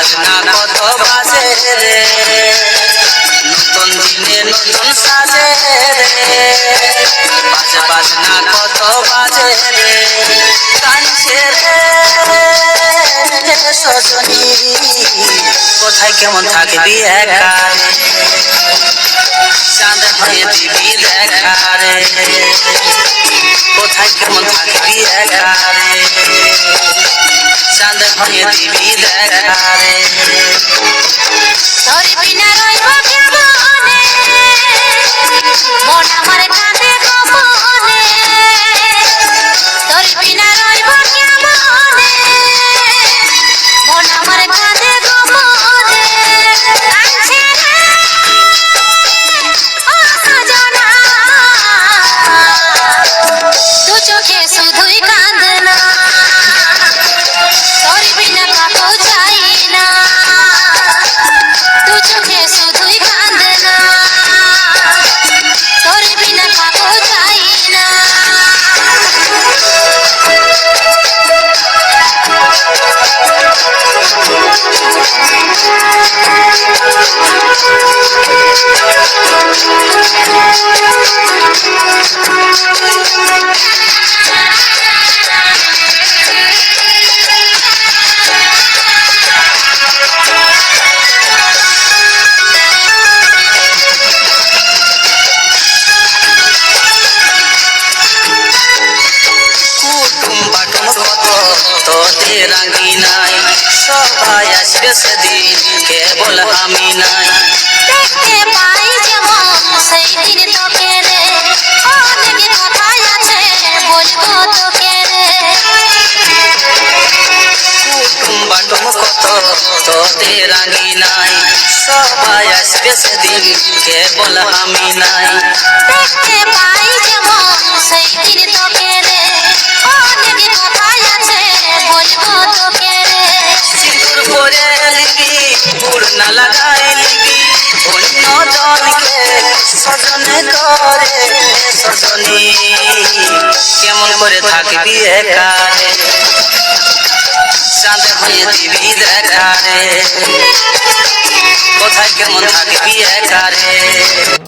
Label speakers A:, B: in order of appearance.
A: বাসনা কত বাজে রে। নতুন দিনে নতুন সাজে রে। বাজে বাসনা কত বাজে রে। কানছে রে সজনী কোথায় কেমন থাকবি একা চাঁদ হয়ে দিবি দেখা কোথায় কেমন থাকবি একা চাঁদ হয়ে দিবি দেখা রে
B: তোর বিনা রইব কেমনে মন আমার কাঁদে গোপনে তোর বিনা রইব কেমনে মন আমার কাঁদে গোপনে কাঁদছে রে, ও সজনা। দু চোখে শুধুই
A: তোদের রাঙি নাই সবাই আসবে সেদিন কেবল আমি নাই।
B: দেখতে পাই যেমন সেই দিন তোকে রে অনেক কথাই আছে বলব তোকে রে।
A: কুটুম বাটুম কত তোদের রাঙি নাই সবাই আসবে সেদিন কেবল আমি নাই।
B: দেখতে পাই
A: না অন্য জনকে সজনে করে কেমন করে থাকবি একা চাঁদ হয়ে দিবি দেখা রে কোথায় কেমন থাকবি একা রে